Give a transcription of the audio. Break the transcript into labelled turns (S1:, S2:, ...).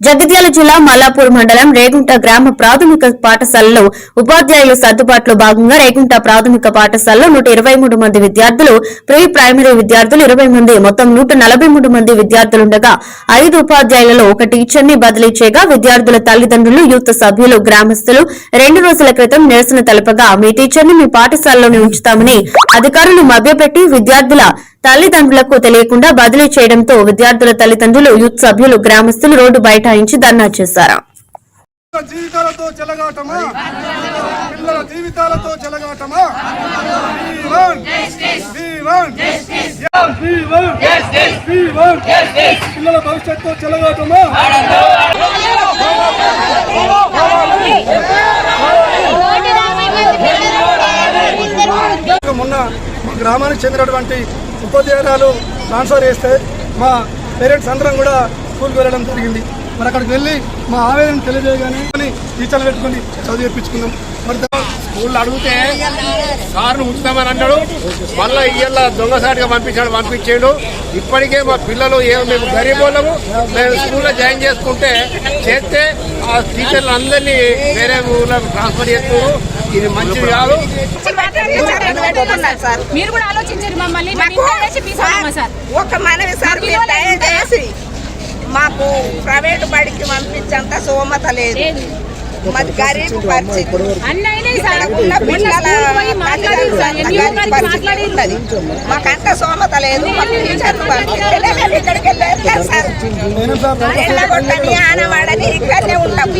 S1: జగిత్యాల జిల్లా మల్లాపూర్ మండలం రేగుంట గ్రామ ప్రాథమిక పాఠశాలలో ఉపాధ్యాయుల సర్దుబాటులో భాగంగా రేగుంట ప్రాథమిక పాఠశాలలో నూట ఇరవై మూడు మంది విద్యార్థులు ప్రీ ప్రైమరీ విద్యార్థులు ఇరవై మంది మొత్తం నూట నలభై మూడు మంది విద్యార్థులుండగా ఐదు ఉపాధ్యాయులలో ఒక టీచర్ని బదిలీ చేయగా విద్యార్థుల తల్లిదండ్రులు యూత్ సభ్యులు గ్రామస్తులు రెండు రోజుల క్రితం నిరసన తెలపగా మీ టీచర్ని మీ పాఠశాలలోనే ఉంచుతామని అధికారులు మభ్యపెట్టి విద్యార్థుల తల్లిదండ్రులకు తెలియకుండా బదిలీ చేయడంతో విద్యార్థుల తల్లిదండ్రులు యూత్ సభ్యులు గ్రామస్తులు రోడ్డు బైఠాయించి ధర్నా చేశారు.
S2: జీవితాలతో చెలగాటమా? పిల్లల జీవితాలతో చెలగాటమా? We want justice. గ్రామానికి చెందినటువంటి ఉపాధ్యాయురాలు ట్రాన్స్ఫర్ చేస్తే మా పేరెంట్స్ అందరం కూడా స్కూల్కి వెళ్ళడం జరిగింది. మరి అక్కడికి వెళ్ళి మా ఆవేదన తెలియజేయగానే టీచర్లు పెట్టుకుని చదువు చెప్పించుకున్నాం మరి
S3: స్కూల్లో అడిగితే సార్ను ఉంచుతామని అన్నాడు. మళ్ళీ ఇయ్యాల దొంగసాటిగా పంపించాడు పంపించాడు. ఇప్పటికే మా పిల్లలు ఏ మేము గరీబ్ వాళ్ళము మేము స్కూల్లో జాయిన్ చేసుకుంటే చేస్తే ఆ టీచర్లు అందరినీ వేరే ఊళ్ళో ట్రాన్స్ఫర్ చేస్తున్నారు. ఇది మంచిది కాదు.
S4: మీరు కూడా ఆలోచించారు మమ్మల్ని.
S5: ఒక మనవి సార్ మీరు దయచేసి మాకు ప్రైవేట్ బడికి పంపించేంత సోమత లేదు. మాది గరీబ్ పరిస్థితి. మాకంత సోమత లేదు. ఇక్కడికి సార్. ఆనవాడని ఇక్కడనే ఉంటాం.